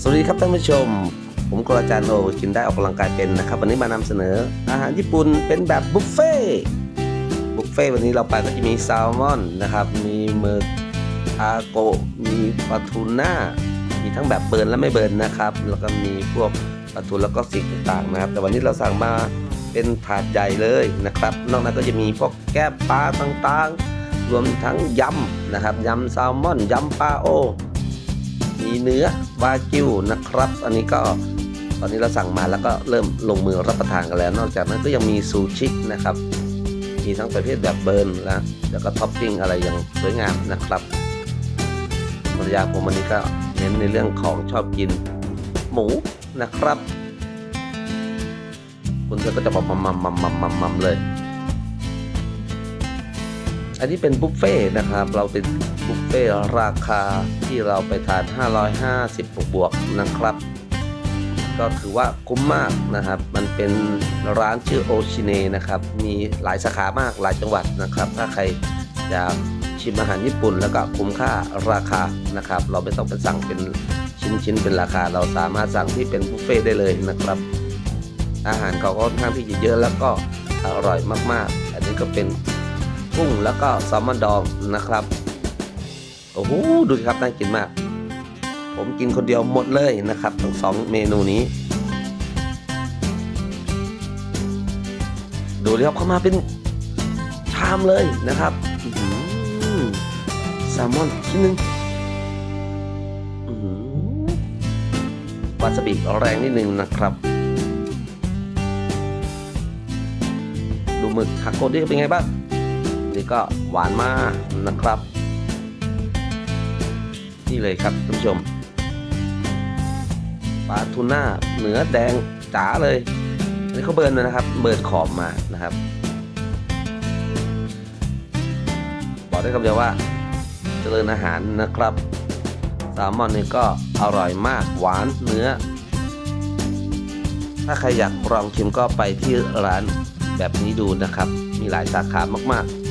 สวัสดีครับท่านผู้ชม ผมกราจารย์โอกินได้ออกกำลังกายเป็นนะครับ วันนี้มานำเสนอ อาหารญี่ปุ่นเป็นแบบบุฟเฟ่ต์บุฟเฟ่ต์วันนี้เราไปก็จะมีแซลมอนนะครับ มีหมึกอาโกะมีปลาทูน่ามีทั้งแบบเบิร์นและไม่เบิร์นนะครับ แล้วก็มีพวกปลาทูแล้วก็สิ่งต่างๆนะครับ แต่วันนี้เราสั่งมาเป็นถาดใหญ่เลยนะครับ นอกนั้นก็จะมีพวกแก้ปลาต่างๆ รวมทั้งยำนะครับยำแซลมอนยำปลาโอ มีเนื้อวากิวนะครับ อันนี้ก็ตอนนี้เราสั่งมาแล้วก็เริ่มลงมือรับประทานกันแล้ว นอกจากนั้นก็ยังมีซูชินะครับ มีทั้งประเภทแบบเบิร์นนะแล้วก็ท็อปปิ้งอะไรอย่างสวยงามนะครับภรรยาผมวันนี้ก็เน้นในเรื่องของชอบกินหมูนะครับ คุณก็จะบอกมัมมัมมัมมัมมัมมัมเลย อันนี้เป็นบุฟเฟ่ต์นะครับ เราเป็นบุฟเฟ่ต์ราคาที่เราไปทาน 550บวกนะครับ ก็ถือว่าคุ้มมากนะครับ มันเป็นร้านชื่อโอชิเนนะครับ มีหลายสาขามากหลายจังหวัดนะครับ ถ้าใครอยากชิมอาหารญี่ปุ่นแล้วก็คุ้มค่าราคานะครับ เราไม่ต้องไปสั่งเป็นชิ้นๆเป็นราคา เราสามารถสั่งที่เป็นบุฟเฟ่ต์ได้เลยนะครับ อาหารเขาก็ค่อนข้างที่จะเยอะแล้วก็อร่อยมากๆ อันนี้ก็เป็น กุ้งแล้วก็แซลมอนดองนะครับ โอ้โหดูครับน่ากินมาก ผมกินคนเดียวหมดเลยนะครับทั้งสองเมนูนี้ ดูดิครับเข้ามาเป็นชามเลยนะครับแซลมอนชิ้นหนึ่งวาซาบิแรงนิดนึงนะครับ ดูหมึกทาโกดิเป็นไงบ้าง นี่ก็หวานมากนะครับ นี่เลยครับท่านผู้ชมปลาทูน่าเนื้อแดงจ๋าเลยอันนี้เขาเบิร์นเลยนะครับ เบิร์นขอบมานะครับ บอกได้คำเดียวว่าเจริญอาหารนะครับแซลมอนนี่ก็อร่อยมากหวานเนื้อ ถ้าใครอยากลองชิมก็ไปที่ร้านแบบนี้ดูนะครับ มีหลายสาขามากๆ